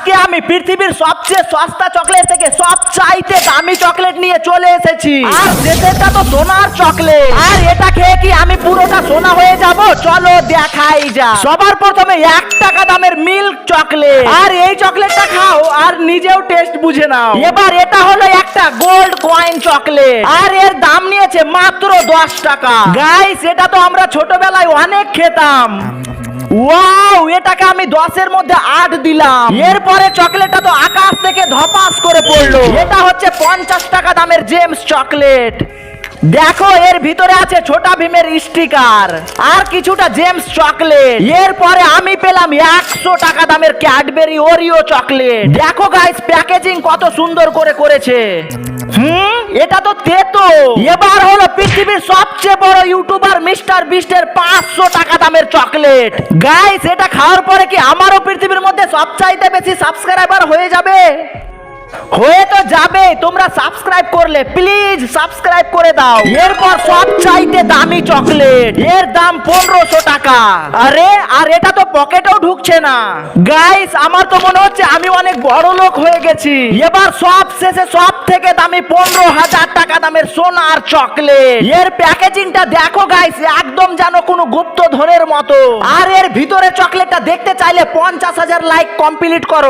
আজকে আমি পৃথিবীর সবচেয়ে সস্তা চকলেট থেকে সব চাইতে দামি চকলেট নিয়ে চলে এসেছি। আর দেশেরটা তো সোনার চকলেট। আর এটা খেয়ে কি আমি পুরোটা সোনা হয়ে যাব? চলো দেখাই যা। সবার প্রথমে এক টাকা দামের মিল্ক চকলেট। আর এই চকলেটটা খাও আর নিজেও টেস্ট বুঝে নাও। এবার এটা হলো একটা গোল্ড কয়েন চকলেট। আর এর দাম নিয়েছে মাত্র দশ টাকা। গাইস, এটা তো আমরা ছোটবেলায় অনেক খেতাম। ওয়াও এটাকে আমি দশের মধ্যে আট দিলাম। এরপরে চকলেটটা তো আকাশ থেকে ধপাস করে পড়ল। এটা হচ্ছে পঞ্চাশ টাকা দামের জেমস চকলেট। দেখো, এর ভিতরে আছে ছোটা ভীমের স্টিকার আর কিছুটা জেমস চকলেট। এরপরে আমি পেলাম একশো টাকা দামের ক্যাডবেরি ওরিও চকলেট। দেখো গাইস প্যাকেজিং কত সুন্দর করে করেছে। হুম, এটা তো তেতো। এবার হলো পৃথিবীর সবচেয়ে বড় ইউটিউবার মিস্টার বিস্টের টাকা দামের চকলেট। গাইস এটা খাওয়ার পরে কি আমারও পৃথিবীর মধ্যে সবচাইতে বেশি সাবস্ক্রাইবার হয়ে যাবে? হয়ে তো যাবে, তোমরা সাবস্ক্রাইব করলে প্লিজ সাবস্ক্রাইব করে দাও। এরপর সব চাইতে দামি চকলেট এর দাম পনেরোশো টাকা। আরে, আর এটা তো পকেটেও ঢুকছে না। গাইস আমার তো মনে হচ্ছে আমি অনেক বড় লোক হয়ে গেছি। এবার সব শেষে সব থেকে দামি পনেরো হাজার টাকা দামের সোনার চকলেট এর প্যাকেজিংটা দেখো গাইস একদম যেন কোনো গুপ্ত ধনের মতো। আর এর ভিতরে চকলেটটা দেখতে চাইলে পঞ্চাশ হাজার লাইক কমপ্লিট করো।